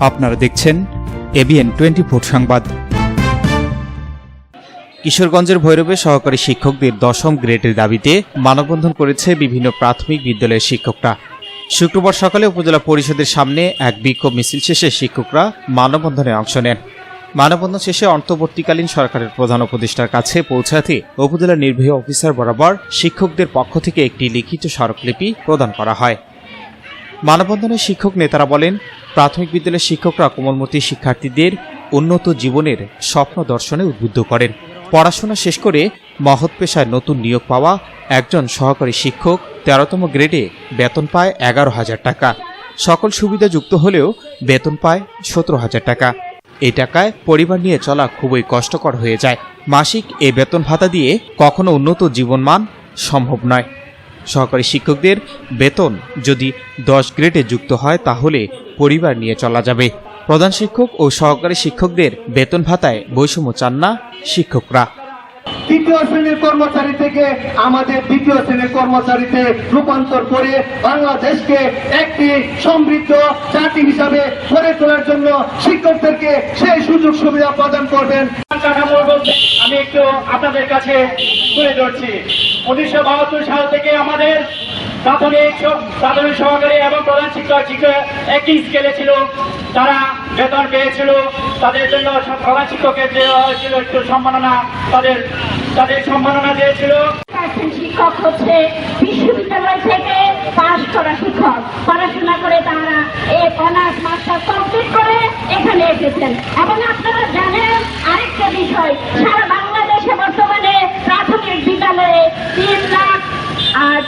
আপনারা দেখছেন ABN twenty four সংবাদ। কিশোরগঞ্জের ভৈরবে সহকারী শিক্ষকদের দশম গ্রেডের দাবিতে মানববন্ধন করেছে বিভিন্ন প্রাথমিক বিদ্যালয়ের শিক্ষকরা। শুক্রবার সকালে উপজেলা পরিষদের সামনে এক বিক্ষোভ মিছিল শেষে শিক্ষকরা মানববন্ধনে অংশ নেন। মানববন্ধন শেষে অন্তর্বর্তীকালীন সরকারের প্রধান উপদেষ্টার কাছে পৌঁছাতে উপজেলা নির্বাহী অফিসার বরাবর শিক্ষকদের পক্ষ থেকে একটি লিখিত স্মারকলিপি প্রদান করা হয়। মানববন্ধনে শিক্ষক নেতারা বলেন, প্রাথমিক বিদ্যালয়ের শিক্ষকরা কোমলমতি শিক্ষার্থীদের উন্নত জীবনের স্বপ্ন দর্শনে উদ্বুদ্ধ করেন। পড়াশোনা শেষ করে মহৎ পেশায় নতুন নিয়োগ পাওয়া একজন সহকারী শিক্ষক তেরোতম গ্রেডে বেতন পায় এগারো হাজার টাকা। সকল সুবিধা যুক্ত হলেও বেতন পায় সতেরো হাজার টাকা। এই টাকায় পরিবার নিয়ে চলা খুবই কষ্টকর হয়ে যায়। মাসিক এ বেতন ভাতা দিয়ে কখনো উন্নত জীবনমান সম্ভব নয়। সহকারী শিক্ষকদের বেতন যদি দশ গ্রেডে যুক্ত হয়, তাহলে পরিবার নিয়ে চলা যাবে। প্রধান শিক্ষক ও সহকারী শিক্ষকদের বেতন ভাতায় বৈষম্য চান না শিক্ষকরা। তৃতীয় শ্রেণির কর্মচারী থেকে আমাদের দ্বিতীয় শ্রেণির কর্মচারীতে রূপান্তর করে বাংলাদেশকে একটি সমৃদ্ধ জাতি হিসাবে গড়ে তোলার জন্য শিক্ষকদেরকে সেই সুযোগ সুবিধা প্রদান করবেন। আমি একটু আপনাদের কাছে তুলে ধরছি। উনিশশো বাহাত্তর সাল থেকে আমাদের প্রাথমিক প্রাথমিক সহকারী এবং প্রধান শিক্ষক শিক্ষক একই স্কেলে ছিল। তারা বেতন পেয়েছিল, তাদের জন্য প্রধান শিক্ষকের দেওয়া হয়েছিল, একটু সম্মাননা তাদের তাদের সম্মাননা দিয়েছিল। শিক্ষক হচ্ছে বিশ্ববিদ্যালয় থেকে পাশ করা শিক্ষক। পড়াশোনা করে তারা এই অনার্স মাস্টার কমপ্লিট করে এখানে এসেছেন। এবং আপনারা জানেন আরেকটা বিষয় সারা বাংলাদেশে বর্তমানে প্রাথমিক বিদ্যালয়ে তিন লাখ আর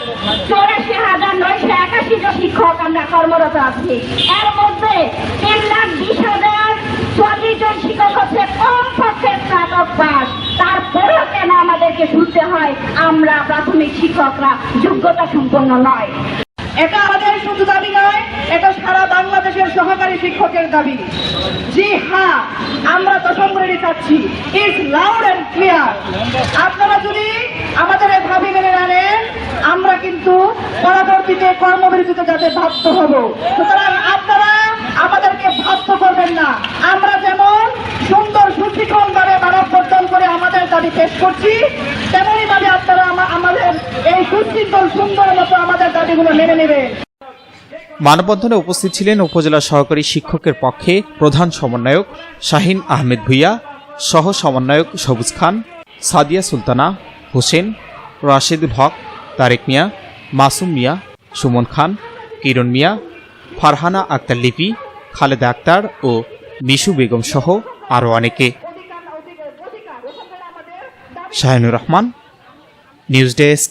চৌরাশি হাজার নয়শো একাশি জন শিক্ষক আমরা কর্মরত আছি। এর মধ্যে তিন লাখ বিশ হাজার চল্লিশ জন শিক্ষক হচ্ছে কমপক্ষে স্নাতক পাস তারপরেও কেন আমাদেরকে শুনতে হয়? আমরা প্রাথমিক শিক্ষকরা যোগ্যতা সম্পন্ন নয়। এটা আমাদের শুধু দাবি নয়, এটা সারা বাংলাদেশের সহকারী শিক্ষকের দাবি। জি হ্যাঁ আমরা দশম গ্রেডে চাচ্ছি। ইজ লাউড অ্যান্ড ক্লিয়ার আপনারা যদি আমাদের দাবি মেনে নেন, আমরা কিন্তু পরবর্তীতে কর্মবিরতিতে যাতে বাধ্য হব। সুতরাং আপনারা আমাদেরকে বাধ্য করবেন না। আমরা যেমন সুন্দর সুশিক্ষণ ভাবে মানব বর্জন করে আমাদের দাবি পেশ করছি তেমনই ভাবে আপনারা আমা- আমাদের মেনে মানববন্ধনে উপস্থিত ছিলেন উপজেলা সহকারী শিক্ষকের পক্ষে প্রধান সমন্বয়ক শাহিন আহমেদ ভুইয়া, সহ সমন্বয়ক সবুজ খান, সাদিয়া সুলতানা, হোসেন রাশেদুল হক, তারেক মিয়া, মাসুম মিয়া, সুমন খান, কিরণ মিয়া, ফারহানা আক্তার লিপি, খালেদা আক্তার ও মিশু বেগম সহ আরও অনেকে। Shahinur Rahman, news desk.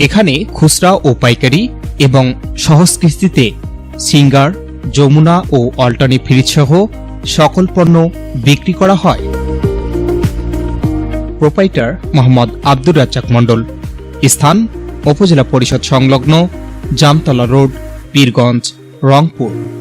এখানে খুচরা ও পাইকারি এবং সহজ সিঙ্গার, যমুনা ও অল্টানি ফ্রিজ সহ সকল পণ্য বিক্রি করা হয়। প্রোপাইটার মোহাম্মদ আব্দুর রাজ্জাক মণ্ডল। স্থান, উপজেলা পরিষদ সংলগ্ন জামতলা রোড, পীরগঞ্জ, রংপুর।